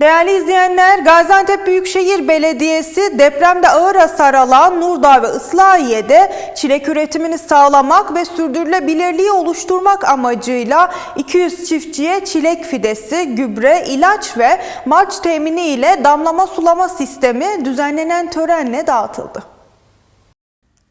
Değerli izleyenler, Gaziantep Büyükşehir Belediyesi depremde ağır hasar alan Nurdağ ve Islahiye'de çilek üretimini sağlamak ve sürdürülebilirliği oluşturmak amacıyla 200 çiftçiye çilek fidesi, gübre, ilaç ve malç temini ile damlama sulama sistemi düzenlenen törenle dağıtıldı.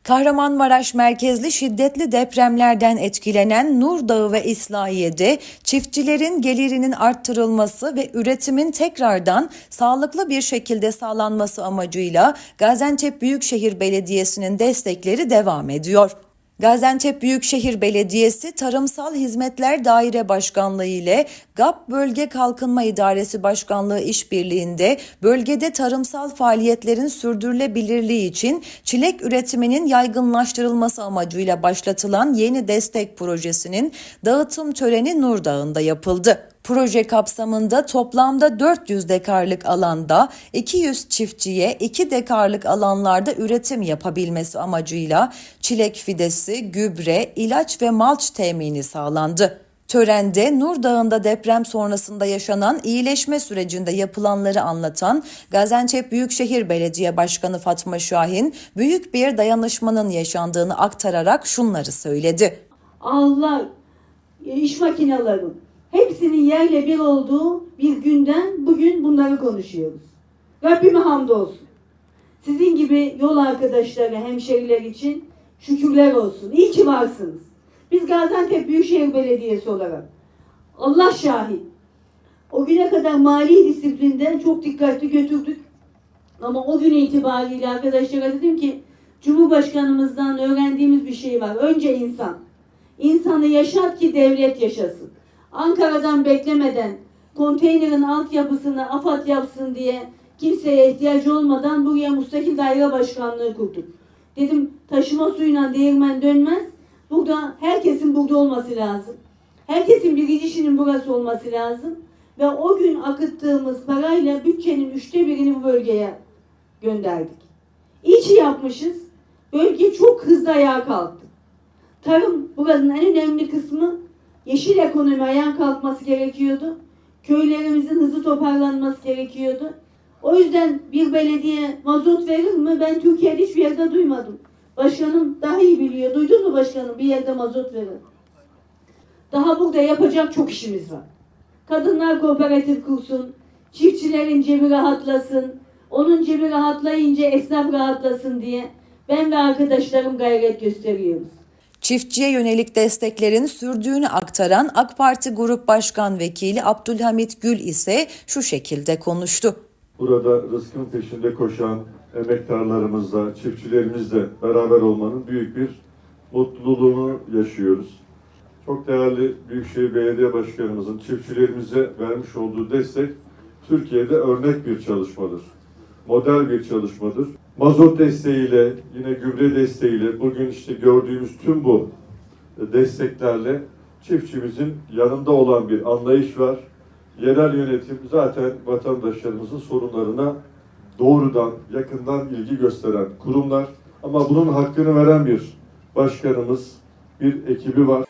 Kahramanmaraş merkezli şiddetli depremlerden etkilenen Nur Dağı ve İslahiye'de çiftçilerin gelirinin arttırılması ve üretimin tekrardan sağlıklı bir şekilde sağlanması amacıyla Gaziantep Büyükşehir Belediyesi'nin destekleri devam ediyor. Gaziantep Büyükşehir Belediyesi Tarımsal Hizmetler Daire Başkanlığı ile GAP Bölge Kalkınma İdaresi Başkanlığı işbirliğinde bölgede tarımsal faaliyetlerin sürdürülebilirliği için çilek üretiminin yaygınlaştırılması amacıyla başlatılan yeni destek projesinin dağıtım töreni Nur Dağı'nda yapıldı. Proje kapsamında toplamda 400 dekarlık alanda 200 çiftçiye 2 dekarlık alanlarda üretim yapabilmesi amacıyla çilek fidesi, gübre, ilaç ve malç temini sağlandı. Törende Nur Dağı'nda deprem sonrasında yaşanan iyileşme sürecinde yapılanları anlatan Gaziantep Büyükşehir Belediye Başkanı Fatma Şahin, büyük bir dayanışmanın yaşandığını aktararak şunları söyledi. Allah iş makinelerin hepsinin yerle bir olduğu bir günden bugün bunları konuşuyoruz. Rabbime hamdolsun. Sizin gibi yol arkadaşları, hemşeriler için şükürler olsun. İyi ki varsınız. Biz Gaziantep Büyükşehir Belediyesi olarak Allah şahit. O güne kadar mali disiplinden çok dikkatli götürdük. Ama o gün itibariyle arkadaşlara dedim ki Cumhurbaşkanımızdan öğrendiğimiz bir şey var. Önce insan. İnsanı yaşat ki devlet yaşasın. Ankara'dan beklemeden konteynerin altyapısını AFAD yapsın diye kimseye ihtiyaç olmadan buraya müstakil daire başkanlığı kurduk. Dedim taşıma suyuna değirmen dönmez. Burada herkesin burada olması lazım. Herkesin bir gidişinin burası olması lazım. Ve o gün akıttığımız parayla bütçenin üçte birini bu bölgeye gönderdik. İyi ki yapmışız. Bölge çok hızlı ayağa kalktı. Tarım buranın en önemli kısmı yeşil ekonomi ayağa kalkması gerekiyordu. Köylerimizin hızlı toparlanması gerekiyordu. O yüzden bir belediye mazot verir mi? Ben Türkiye'de hiçbir yerde duymadım. Başkanım daha iyi biliyor. Duydun mu başkanım? Bir yerde mazot verir. Daha burada yapacak çok işimiz var. Kadınlar kooperatif kursun. Çiftçilerin cebi rahatlasın. Onun cebi rahatlayınca esnaf rahatlasın diye ben ve arkadaşlarım gayret gösteriyoruz. Çiftçiye yönelik desteklerin sürdüğünü aktaran AK Parti Grup Başkan Vekili Abdülhamit Gül ise şu şekilde konuştu. Burada rızkın peşinde koşan emektarlarımızla, çiftçilerimizle beraber olmanın büyük bir mutluluğunu yaşıyoruz. Çok değerli Büyükşehir Belediye Başkanımızın çiftçilerimize vermiş olduğu destek Türkiye'de örnek bir çalışmadır. Model bir çalışmadır. Mazot desteğiyle, yine gübre desteğiyle, bugün işte gördüğümüz tüm bu desteklerle çiftçimizin yanında olan bir anlayış var. Yerel yönetim zaten vatandaşlarımızın sorunlarına doğrudan, yakından ilgi gösteren kurumlar. Ama bunun hakkını veren bir başkanımız, bir ekibi var.